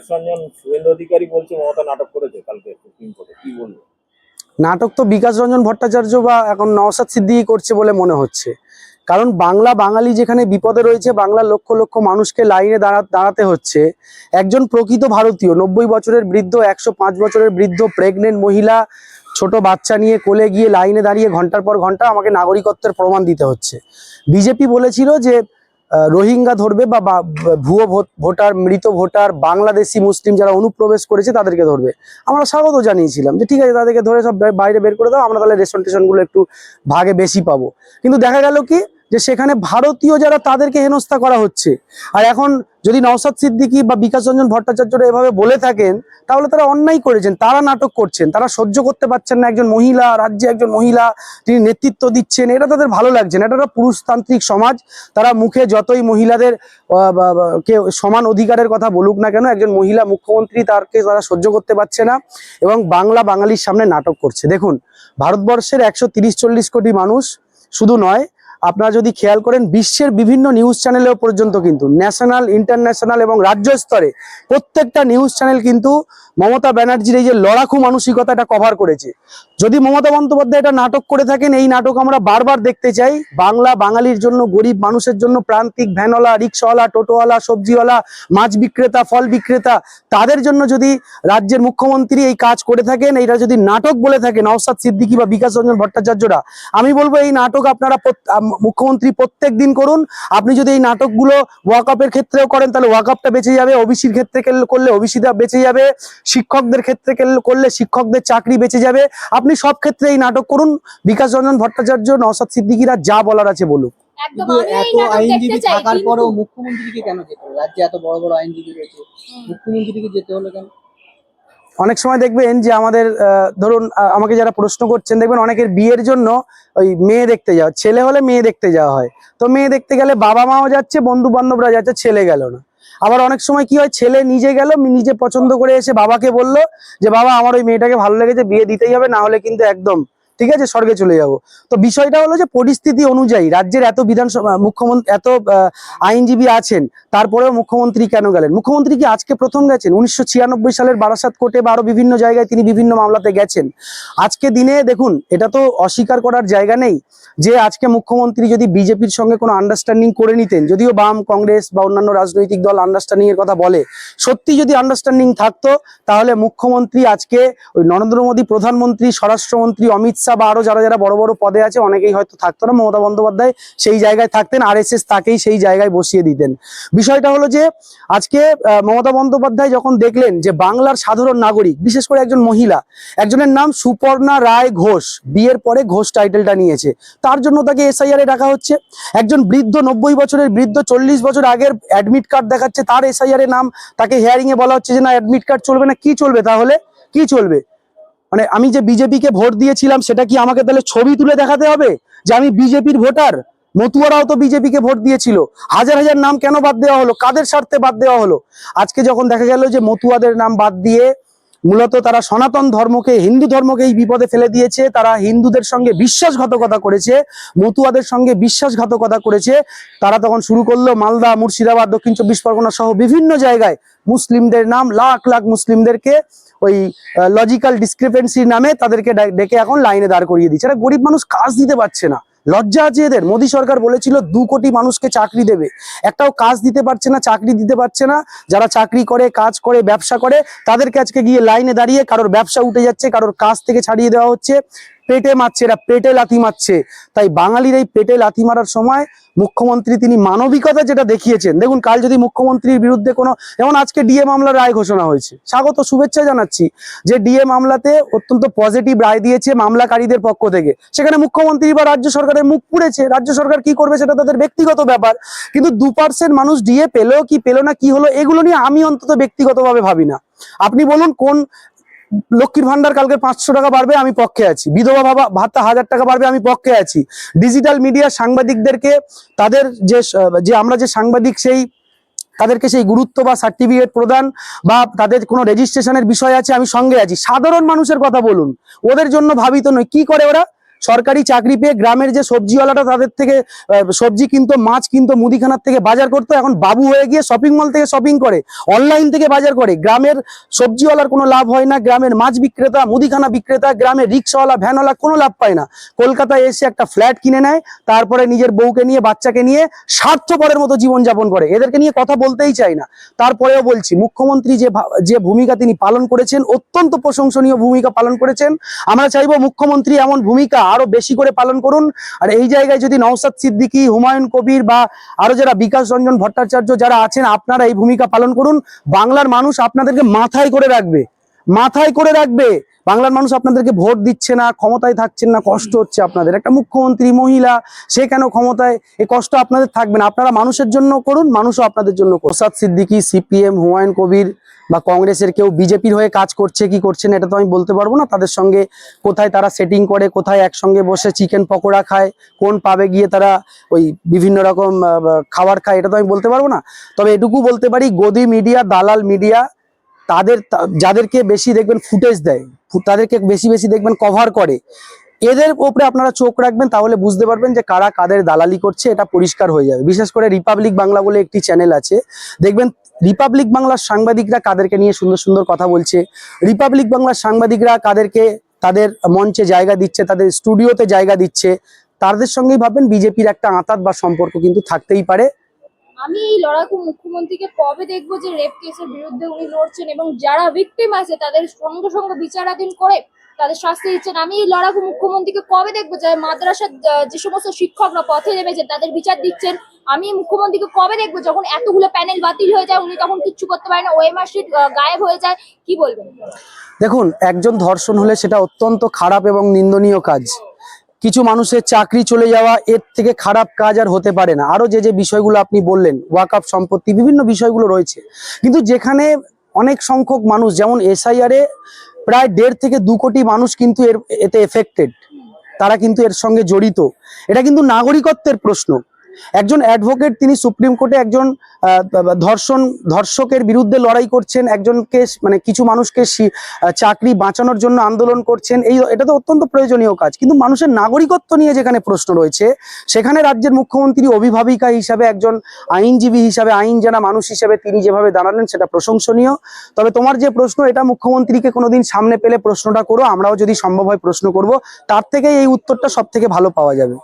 বিকাশ রঞ্জন শুভেন্দু অধিকারী বলছে মমতা নাটক করেছে কালকে সুপ্রিম কোর্টে। কি বলব? নাটক তো বিকাশ রঞ্জন ভট্টাচার্য বা এখন নওসাদ সিদ্দিকি করছে বলে মনে হচ্ছে। কারণ বাংলা বাঙালি যেখানে বিপদে রয়েছে, বাংলার লক্ষ লক্ষ মানুষকে লাইনে দাঁড়া দাঁড়াতে হচ্ছে। একজন প্রকৃত ভারতীয়, নব্বই বছরের বৃদ্ধ, একশো পাঁচ বছরের বৃদ্ধ প্রেগনেন্ট মহিলা, ছোট বাচ্চা নিয়ে কোলে গিয়ে লাইনে দাঁড়িয়ে ঘণ্টার পর ঘণ্টা আমাকে নাগরিকত্বের প্রমাণ দিতে হচ্ছে। বিজেপি বলেছিল যে রোহিঙ্গা ধরবে বা ভুয়ো ভোটার, মৃত ভোটার, বাংলাদেশি মুসলিম যারা অনুপ্রবেশ করেছে তাদেরকে ধরবে। আমরা স্বাগত জানিয়েছিলাম যে ঠিক আছে, তাদেরকে ধরে সব বাইরে বের করে দাও, আমরা তাহলে রেশন টেশনগুলো একটু ভাগে বেশি পাবো। কিন্তু দেখা গেল কি যে সেখানে ভারতীয় যারা তাদেরকে হেনস্থা করা হচ্ছে। আর এখন যদি নওসাদ সিদ্দিকী বা বিকাশ রঞ্জন ভট্টাচার্যরা এভাবে বলে থাকেন, তাহলে তারা অন্যায় করেছেন, তারা নাটক করছেন, তারা সহ্য করতে পারছেন না একজন মহিলা, রাজ্যে একজন মহিলা, তিনি নেতৃত্ব দিচ্ছেন, এটা তাদের ভালো লাগছে না, এটা পুরুষতান্ত্রিক সমাজ, তারা মুখে যতই মহিলাদের কে সমান অধিকারের কথা বলুক না কেন, একজন মহিলা মুখ্যমন্ত্রী তারকে তারা সহ্য করতে পারছে না, এবং বাংলা বাঙালির সামনে নাটক করছে। দেখুন, ভারতবর্ষের একশো তিরিশ চল্লিশ কোটি মানুষ শুধু নয় আপনারা যদি খেয়াল করেন, বিশ্বের বিভিন্ন নিউজ চ্যানেলেও পর্যন্ত কিন্তু ন্যাশনাল ইন্টারন্যাশনাল এবং রাজ্য স্তরে প্রত্যেকটা নিউজ চ্যানেল কিন্তু মমতা ব্যানার্জির এই যে লড়াকু মানসিকতাটা কভার করেছে। যদি মমতা বন্দ্যোপাধ্যায় এটা নাটক করে থাকেন, এই নাটক আমরা বারবার দেখতে চাই। বাংলা বাঙালির জন্য, গরিব মানুষের জন্য, প্রান্তিক ভ্যানওয়ালা, রিক্সাওয়ালা, টোটোওয়ালা, সবজিওয়ালা, মাছ বিক্রেতা, ফল বিক্রেতা, তাদের জন্য যদি রাজ্যের মুখ্যমন্ত্রী এই কাজ করে থাকেন, এইটা যদি নাটক বলে থাকেন নওসাদ সিদ্দিকী বা বিকাশ রঞ্জন ভট্টাচার্যরা, আমি বলব এই নাটক আপনারা মুখ্যমন্ত্রী প্রত্যেক দিন করুন। আপনি যদি এই নাটকগুলো ওয়াকআপের ক্ষেত্রেও করেন তাহলে ওয়াকআপটা বেঁচে যাবে ওবিসির ক্ষেত্রে করলে ওবিসিটা বেঁচে যাবে শিক্ষকদের ক্ষেত্রে করলে শিক্ষকদের চাকরি বেঁচে যাবে। আপনি সব ক্ষেত্রে এই নাটক করুন। বিকাশ রঞ্জন ভট্টাচার্য নওসাদ সিদ্দিকিরা যা বলার আছে বলুক। কিন্তু এত আইনজীবী থাকার পরেও মুখ্যমন্ত্রীকে কেন যেতে রাজ্যে এত বড় বড় আইনজীবী রয়েছে মুখ্যমন্ত্রীকে যেতে হলো কেন? অনেক সময় দেখবেন যে আমাদের ধরুন আমাকে যারা প্রশ্ন করছেন, দেখবেন অনেকের বিয়ের জন্য ওই মেয়ে দেখতে যাওয়া, ছেলে হলে মেয়ে দেখতে যাওয়া হয়। তো মেয়ে দেখতে গেলে বাবা মাও যাচ্ছে বন্ধু বান্ধবরা যাচ্ছে, ছেলে গেল না। আবার অনেক সময় কি হয়, ছেলে নিজে গেল নিজে পছন্দ করে এসে বাবাকে বলল যে, বাবা, আমার ওই মেয়েটাকে ভালো লেগেছে, বিয়ে দিতেই হবে, না হলে কিন্তু একদম ঠিক আছে, স্বর্গে চলে যাব। তো বিষয়টা হলো যে পরিস্থিতি অনুযায়ী রাজ্যের এত বিধানসভা, মুখ্যমন্ত্রী, এত আইনজীবী আছেন, তারপরেও মুখ্যমন্ত্রী কেন গেলেন? মুখ্যমন্ত্রী কি আজকে প্রথম গেছেন? উনিশশো ছিয়ানব্বই সালের বারাসাত কোর্টে বা আরও বিভিন্ন জায়গায় তিনি বিভিন্ন মামলাতে গেছেন। আজকে দিনে দেখুন, এটা তো অস্বীকার করার জায়গা নেই যে আজকে মুখ্যমন্ত্রী যদি বিজেপির সঙ্গে কোনো আন্ডারস্ট্যান্ডিং করে নিতেন, যদিও বাম, কংগ্রেস বা অন্যান্য রাজনৈতিক দল আন্ডারস্ট্যান্ডিং এর কথা বলে, সত্যি যদি আন্ডারস্ট্যান্ডিং থাকতো, তাহলে মুখ্যমন্ত্রী আজকে ওই নরেন্দ্র মোদী প্রধানমন্ত্রী, স্বরাষ্ট্রমন্ত্রী অমিত শাহ বা আরও যারা যারা বড় বড় পদে আছে, অনেকেই হয়তো থাকতো না। মমতা বন্দ্যোপাধ্যায় সেই জায়গায় থাকতেন আর এস তাকেই সেই জায়গায় বসিয়ে দিতেন। বিষয়টা হলো যে, আজকে মমতা বন্দ্যোপাধ্যায় যখন দেখলেন যে বাংলার সাধারণ নাগরিক, বিশেষ করে একজন মহিলা, একজনের নাম সুপর্ণা রায় ঘোষ, বিয়ের পরে ঘোষ টাইটেলটা নিয়েছে। তার জন্য তাকে এসআইআর ডাকা হচ্ছে। একজন বৃদ্ধ, নব্বই বছরের বৃদ্ধ, চল্লিশ বছর আগের অ্যাডমিট কার্ড দেখাচ্ছে। তার এসআইআর নাম তাকে হেয়ারিং এ বলা হচ্ছে যে, না অ্যাডমিট কার্ড চলবে না। কি চলবে তাহলে? কি চলবে? মানে আমি যে বিজেপিকে ভোট দিয়েছিলাম, সেটা কি আমাকে তাহলে ছবি তুলে দেখাতে হবে? যে আমি বিজেপির ভোটার? মতুয়ারাও তো বিজেপিকে ভোট দিয়েছিল। হাজার হাজার নাম কেন বাদ দেওয়া হলো? কাদের স্বার্থে বাদ দেওয়া হলো? আজকে যখন দেখা গেল যে মতুয়াদের নাম বাদ দিয়ে মূলত তারা সনাতন ধর্মকে, হিন্দু ধর্মকে এই বিপদে ফেলে দিয়েছে, তারা হিন্দুদের সঙ্গে বিশ্বাসঘাতকতা করেছে, মতুয়াদের সঙ্গে বিশ্বাসঘাতকতা করেছে, তারা তখন শুরু করল মালদা, মুর্শিদাবাদ, দক্ষিণ চব্বিশ পরগনা সহ বিভিন্ন জায়গায় মুসলিমদের নাম, লাখ লাখ মুসলিমদেরকে ওই লজিক্যাল ডিসক্রিপেন্সির নামে তাদেরকে ডেকে এখন লাইনে দাঁড় করিয়ে দিচ্ছে। এরা গরিব মানুষ কাজ দিতে পারছে না। লজ্জা আছে এদের। মোদী সরকার বলেছিল দু কোটি মানুষকে চাকরি দেবে। একটাও কাজ দিতে পারছে না, চাকরি দিতে পারছে না। যারা চাকরি করে, কাজ করে, ব্যবসা করে, তাদেরকে আজকে গিয়ে লাইনে দাঁড়িয়ে কারোর ব্যবসা উঠে যাচ্ছে, কারোর কাজ থেকে ছাড়িয়ে দেওয়া হচ্ছে। পেটে মারছে, এরা পেটে লাথি মারছে। তাই বাঙালির এই পেটে লাথি মারার সময় মুখ্যমন্ত্রী তিনি মানবিকতা যেটা দেখিয়েছেন। দেখুন, কাল যদি মুখ্যমন্ত্রীর বিরুদ্ধে কোনো যেমন আজকে ডিএ মামলার রায় ঘোষণা হয়েছে। স্বাগত, শুভেচ্ছা জানাচ্ছি যে ডিএ মামলাতে অত্যন্ত পজিটিভ রায় দিয়েছে মামলাকারীদের পক্ষ থেকে। সেখানে মুখ্যমন্ত্রী বা রাজ্য সরকারের মুখ পুড়েছে। রাজ্য সরকার কি করবে সেটা তাদের ব্যক্তিগত ব্যাপার। কিন্তু দু পার্সেন্ট মানুষ ডিএ পেল কি পেল না, কি হলো, এগুলো নিয়ে আমি অন্তত ব্যক্তিগতভাবে ভাবি না। আপনি বলুন, কোন লক্ষ্মীর ভান্ডার কালকে পাঁচশো টাকা বাড়বে, আমি পক্ষে আছি। বিধবা ভাবা ভাতা হাজার টাকা বাড়বে, আমি পক্ষে আছি। ডিজিটাল মিডিয়া সাংবাদিকদেরকে, তাদের যে যে আমরা যে সাংবাদিক সেই, তাদেরকে সেই গুরুত্ব বা সার্টিফিকেট প্রদান বা তাদের কোনো রেজিস্ট্রেশনের বিষয় আছে, আমি সঙ্গে আছি। সাধারণ মানুষের কথা বলুন, ওদের জন্য ভাবিত নয়। কি করে ওরা? সরকারি চাকরি পেয়ে গ্রামের যে সবজিওয়ালাটা তাদের থেকে সবজি কিনতো, মাছ কিনতো, মুদিখানার থেকে বাজার করতো, এখন বাবু হয়ে গিয়ে শপিং মল থেকে শপিং করে অনলাইন থেকে বাজার করে। গ্রামের সবজিওয়ালার কোনো লাভ হয় না, গ্রামের মাছ বিক্রেতা, মুদিখানা বিক্রেতা, গ্রামের রিক্সাওয়ালা, ভ্যানওয়ালা কোনো লাভ পায় না। কলকাতায় এসে একটা ফ্ল্যাট কিনে নেয়, তারপরে নিজের বউকে নিয়ে, বাচ্চাকে নিয়ে স্বার্থপরের মতো জীবনযাপন করে। এদেরকে নিয়ে কথা বলতেই চাই না। তারপরেও বলছি, মুখ্যমন্ত্রী যে যে ভূমিকা তিনি পালন করেছেন, অত্যন্ত প্রশংসনীয় ভূমিকা পালন করেছেন। আমরা চাইব মুখ্যমন্ত্রী এমন ভূমিকা আরও বেশি করে পালন করুন। আর এই জায়গায় যদি নওসাদ সিদ্দিকী, হুমায়ুন কবির বা আরও যারা বিকাশ রঞ্জন ভট্টাচার্য যারা আছেন, আপনারা এই ভূমিকা পালন করুন। বাংলার মানুষ আপনাদেরকে মাথায় করে রাখবে। মাথায় করে রাখবে। বাংলার মানুষ আপনাদেরকে ভোট দিচ্ছে না, ক্ষমতায় থাকছেন না, কষ্ট হচ্ছে আপনাদের। একটা মুখ্যমন্ত্রী মহিলা, সে কেন ক্ষমতায়? এই কষ্ট আপনাদের থাকবে না। আপনারা মানুষের জন্য করুন, মানুষও আপনাদের জন্য প্রসাদ সিদ্দিকি, সিপিএম, হুমায়ুন কবির বা কংগ্রেসের কেউ বিজেপির হয়ে কাজ করছে, কি করছে না, এটা তো আমি বলতে পারব না। তাদের সঙ্গে কোথায় তারা সেটিং করে, কোথায় একসঙ্গে বসে চিকেন পকোড়া খায়, কোন পাবে গিয়ে তারা ওই বিভিন্ন রকম খাবার খায়, এটা তো আমি বলতে পারব না। তবে এটুকু বলতে পারি, গদি মিডিয়া দালাল মিডিয়া তাদের যাদেরকে বেশি দেখবেন ফুটেজ দেয় তাদেরকে বেশি বেশি দেখবেন কভার করে। এদের উপরে আপনারা চোখ রাখবেন, তাহলে বুঝতে পারবেন যে কারা কাদের দালালি করছে, এটা পরিষ্কার হয়ে যাবে। বিশেষ করে রিপাবলিক বাংলা বলে একটি চ্যানেল আছে। দেখবেন রিপাবলিক বাংলার সাংবাদিকরা কাদেরকে নিয়ে সুন্দর সুন্দর কথা বলছে। রিপাবলিক বাংলার সাংবাদিকরা কাদেরকে তাদের মঞ্চে জায়গা দিচ্ছে, তাদের স্টুডিওতে জায়গা দিচ্ছে। তাদের সঙ্গেই ভাববেন, বিজেপির একটা আঁতাত বা সম্পর্ক কিন্তু থাকতেই পারে। আমি এই লড়াকু মুখ্যমন্ত্রীকে কবে দেখব যে রেপ কেসের বিরুদ্ধে উনি লড়ছেন এবং যারা ভিকটিম আছে, তাদের সঙ্গে সঙ্গে বিচারাধীন করে তাদের শাস্তি দিচ্ছেন? আমি এই লড়াকু মুখ্যমন্ত্রীকে কবে দেখব যে মাদ্রাসার যে সমস্ত শিক্ষকরা পথে নেমেছেন তাদের বিচার দিচ্ছেন? আমি মুখ্যমন্ত্রীকে কবে দেখব যখন এতগুলো প্যানেল বাতিল হয়ে যায়, উনি তখন কিচ্ছু করতে পারেন ওএমআর শিট গায়েব হয়ে যায়? কি বলবেন? দেখুন, একজন ধর্ষণ হলে সেটা অত্যন্ত খারাপ এবং নিন্দনীয় কাজ। কিছু মানুষের চাকরি চলে যাওয়া এর থেকে খারাপ কাজ আর হতে পারে না। আরও যে যে বিষয়গুলো আপনি বললেন ওয়াকআপ সম্পত্তি, বিভিন্ন বিষয়গুলো রয়েছে। কিন্তু যেখানে অনেক সংখ্যক মানুষ, যেমন এসআইআর প্রায় দেড় থেকে দু কোটি মানুষ কিন্তু এর, এতে এফেক্টেড তারা কিন্তু এর সঙ্গে জড়িত। এটা কিন্তু নাগরিকত্বের প্রশ্ন। একজন অ্যাডভোকেট তিনি সুপ্রিম কোর্টে একজন ধর্ষণ, ধর্ষকের বিরুদ্ধে লড়াই করছেন, একজনকে মানে কিছু মানুষকে চাকরি বাঁচানোর জন্য আন্দোলন করছেন, এই এটা তো অত্যন্ত প্রয়োজনীয় কাজ। কিন্তু মানুষের নাগরিকত্ব নিয়ে যেখানে প্রশ্ন রয়েছে, সেখানে রাজ্যের মুখ্যমন্ত্রী, অভিভাবিকা হিসাবে একজন আইনজীবী হিসাবে, আইন জানা মানুষ হিসাবে তিনি যেভাবে দাঁড়ালেন, সেটা প্রশংসনীয়। তবে তোমার যে প্রশ্ন, এটা মুখ্যমন্ত্রীকে কোনোদিন সামনে পেলে প্রশ্নটা করো, আমরাও যদি সম্ভব হয় প্রশ্ন করব, তার থেকে এই উত্তরটা সব থেকে ভালো পাওয়া যাবে।